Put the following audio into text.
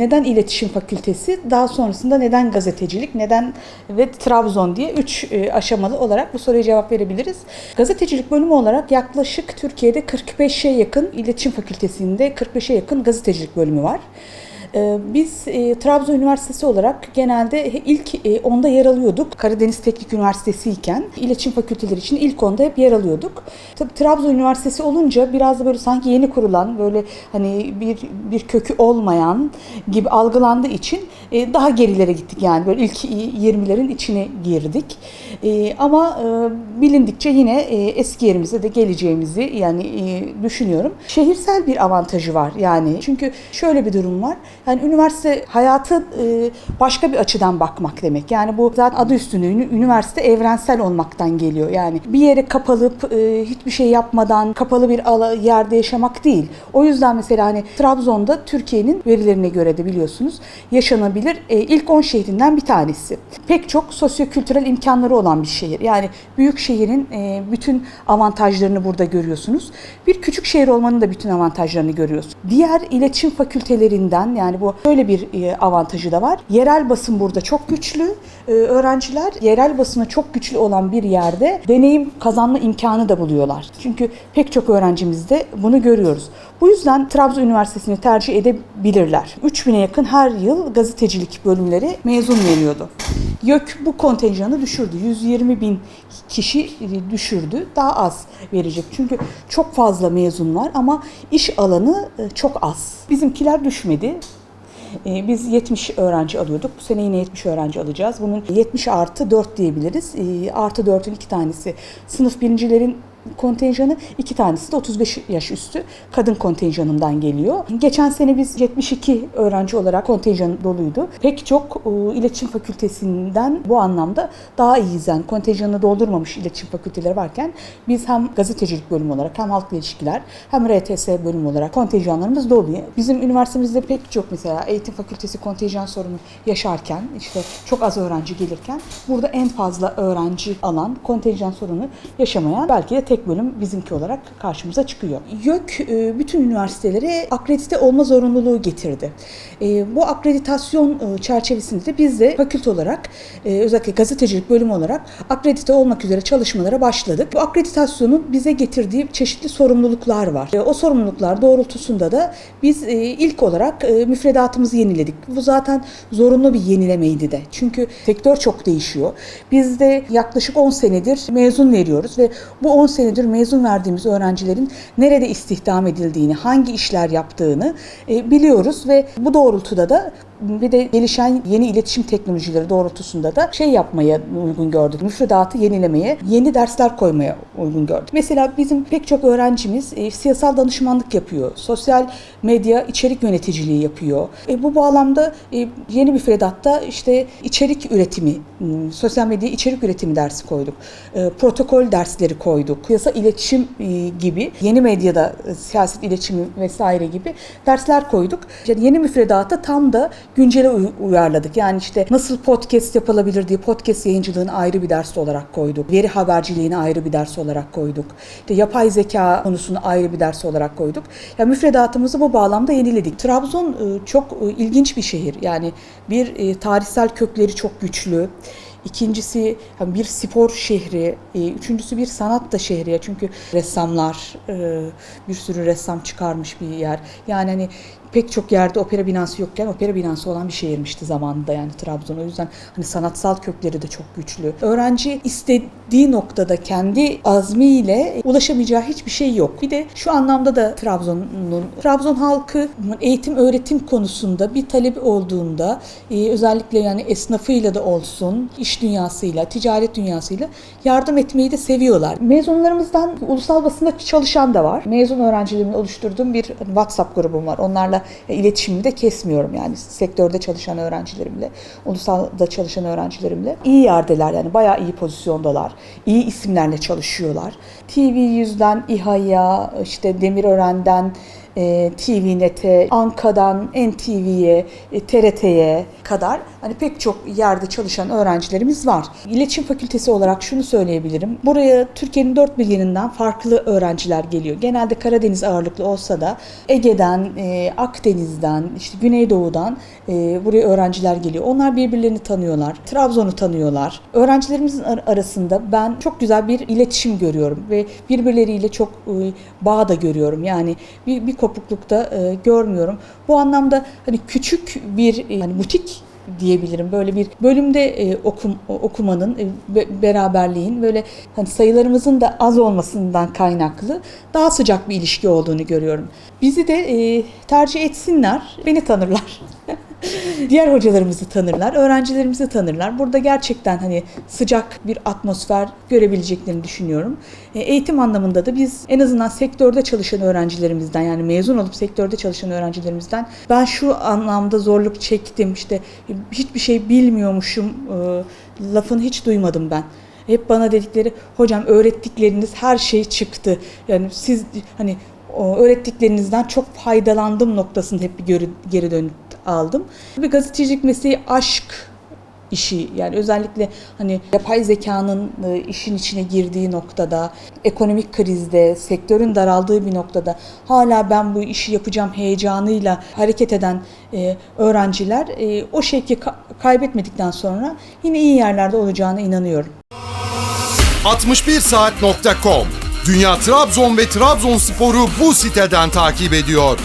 neden iletişim fakültesi, daha sonrasında neden gazetecilik, neden ve Trabzon diye üç e, aşamalı olarak bu soruya cevap verebiliriz. Gazetecilik bölümü olarak yaklaşık Türkiye'de 45'e yakın iletişim fakültesinde 45'e yakın gazetecilik bölümü var. Ee, Biz e, Trabzon Üniversitesi olarak genelde ilk e, onda yer alıyorduk. Karadeniz Teknik Üniversitesi iken iletişim fakülteleri için ilk onda hep yer alıyorduk. Tabii Trabzon Üniversitesi olunca biraz da böyle sanki yeni kurulan böyle hani bir bir kökü olmayan gibi algılandığı için e, daha gerilere gittik yani böyle ilk 20'lerin içine girdik. E, Ama e, bilindikçe yine e, eski yerimize de geleceğimizi yani e, düşünüyorum. Şehirsel bir avantajı var yani çünkü şöyle bir durum var. Yani üniversite hayatı e, başka bir açıdan bakmak demek. Yani bu zaten adı üstünde üniversite evrensel olmaktan geliyor. Yani bir yere kapalıp e, hiçbir şey yapmadan kapalı bir yerde yaşamak değil. O yüzden mesela hani Trabzon'da Türkiye'nin verilerine göre de biliyorsunuz yaşanabilir e, ilk 10 şehrinden bir tanesi. Pek çok sosyokültürel imkanları olan bir şehir. Yani büyük şehrin bütün avantajlarını burada görüyorsunuz. Bir küçük şehir olmanın da bütün avantajlarını görüyorsunuz. Diğer iletişim fakültelerinden yani bu böyle bir e, avantajı da var. Yerel basın burada çok güçlü. E, öğrenciler yerel basını çok güçlü olan bir yerde deneyim kazanma imkanı da buluyorlar. Çünkü pek çok öğrencimizde bunu görüyoruz. Bu yüzden Trabzon Üniversitesi'ni tercih edebilirler. 3000'e yakın her yıl gazetecilik bölümleri mezun veriyordu. YÖK bu kontenjanı düşürdü. 120 bin kişi düşürdü. Daha az verecek. Çünkü çok fazla mezun var ama iş alanı e, çok az. Bizimkiler düşmedi. E, Biz 70 öğrenci alıyorduk. Bu sene yine 70 öğrenci alacağız. Bunun 70 artı 4 diyebiliriz. E, Artı 4'ün iki tanesi sınıf birincilerin kontenjanı, iki tanesi de 35 yaş üstü kadın kontenjanından geliyor. Geçen sene biz 72 öğrenci olarak kontenjan doluydu. Pek çok e, iletişim fakültesinden bu anlamda daha iyi izlen, kontenjanını doldurmamış iletişim fakülteleri varken biz hem gazetecilik bölümü olarak hem halkla ilişkiler hem RTS bölümü olarak kontenjanlarımız dolu. Bizim üniversitemizde pek çok mesela eğitim fakültesi kontenjan sorunu yaşarken işte çok az öğrenci gelirken burada en fazla öğrenci alan kontenjan sorunu yaşamayan belki de tek bölüm bizimki olarak karşımıza çıkıyor. YÖK e, bütün üniversitelere akredite olma zorunluluğu getirdi. E, Bu akreditasyon e, çerçevesinde de biz de fakülte olarak özellikle gazetecilik bölümü olarak akredite olmak üzere çalışmalara başladık. Bu akreditasyonun bize getirdiği çeşitli sorumluluklar var. O sorumluluklar doğrultusunda da biz ilk olarak müfredatımızı yeniledik. Bu zaten zorunlu bir yenilemeydi de. Çünkü sektör çok değişiyor. Biz de yaklaşık 10 senedir mezun veriyoruz ve bu 10 senedir mezun verdiğimiz öğrencilerin nerede istihdam edildiğini, hangi işler yaptığını e, biliyoruz ve bu doğrultuda da bir de gelişen yeni iletişim teknolojileri doğrultusunda da şey yapmaya uygun gördük. Müfredatı yenilemeye, yeni dersler koymaya uygun gördük. Mesela bizim pek çok öğrencimiz e, siyasal danışmanlık yapıyor. Sosyal medya içerik yöneticiliği yapıyor. E, bu bağlamda e, yeni müfredatta işte içerik üretimi, sosyal medya içerik üretimi dersi koyduk. E, protokol dersleri koyduk. Siyasal iletişim e, gibi yeni medyada e, siyaset iletişimi vesaire gibi dersler koyduk. Yani yeni müfredata tam da güncele uy- uyarladık. Yani işte nasıl podcast yapılabilir diye podcast yayıncılığını ayrı bir ders olarak koyduk. Veri haberciliğini ayrı bir ders olarak koyduk. İşte yapay zeka konusunu ayrı bir ders olarak koyduk. Yani müfredatımızı bu bağlamda yeniledik. Trabzon e, çok ilginç bir şehir. Yani bir tarihsel kökleri çok güçlü. İkincisi bir spor şehri, e, üçüncüsü bir sanat da şehri. Çünkü ressamlar, e, bir sürü ressam çıkarmış bir yer. Yani hani pek çok yerde opera binası yokken opera binası olan bir şehirmişti zamanında yani Trabzon. O yüzden hani sanatsal kökleri de çok güçlü. Öğrenci istediği noktada kendi azmiyle ulaşamayacağı hiçbir şey yok. Bir de şu anlamda da Trabzon'un Trabzon halkı eğitim öğretim konusunda bir talebi olduğunda e, özellikle yani esnafıyla da olsun, iş dünyasıyla, ticaret dünyasıyla yardım etmeyi de seviyorlar. Mezunlarımızdan ulusal basında çalışan da var. Mezun öğrencilerimin oluşturduğum bir WhatsApp grubum var. Onlarla e, iletişimimi de kesmiyorum yani sektörde çalışan öğrencilerimle, ulusalda çalışan öğrencilerimle. iyi yerdeler yani bayağı iyi pozisyondalar. İyi isimlerle çalışıyorlar. TV100'den İHA'ya, işte Demirören'den, e, TVNet'e, Anka'dan NTV'ye, e, TRT'ye kadar hani pek çok yerde çalışan öğrencilerimiz var. İletişim Fakültesi olarak şunu söyleyebilirim. Buraya Türkiye'nin dört bir yerinden farklı öğrenciler geliyor. Genelde Karadeniz ağırlıklı olsa da Ege'den, e, Akdeniz'den, işte Güneydoğu'dan e, buraya öğrenciler geliyor. Onlar birbirlerini tanıyorlar. Trabzon'u tanıyorlar. Öğrencilerimizin ar- arasında ben çok güzel bir iletişim görüyorum ve birbirleriyle çok e, bağ da görüyorum. Yani bir, bir kopuklukta e, görmüyorum. Bu anlamda hani küçük bir e, hani butik diyebilirim. Böyle bir bölümde e, okum, okumanın, e, be- beraberliğin böyle hani sayılarımızın da az olmasından kaynaklı daha sıcak bir ilişki olduğunu görüyorum. Bizi de e, tercih etsinler, beni tanırlar. Diğer hocalarımızı tanırlar, öğrencilerimizi tanırlar. Burada gerçekten hani sıcak bir atmosfer görebileceklerini düşünüyorum. E, Eğitim anlamında da biz en azından sektörde çalışan öğrencilerimizden yani mezun olup sektörde çalışan öğrencilerimizden ben şu anlamda zorluk çektim işte hiçbir şey bilmiyormuşum e, lafını hiç duymadım ben. Hep bana dedikleri hocam öğrettikleriniz her şey çıktı. Yani siz hani öğrettiklerinizden çok faydalandım noktasında hep bir geri, geri dönüt aldım. Bir gazetecilik mesleği aşk işi yani özellikle hani yapay zekanın e, işin içine girdiği noktada, ekonomik krizde, sektörün daraldığı bir noktada hala ben bu işi yapacağım heyecanıyla hareket eden e, öğrenciler e, o şevki ka- kaybetmedikten sonra yine iyi yerlerde olacağına inanıyorum. 61saat.com Dünya Trabzon ve Trabzonspor'u bu siteden takip ediyor.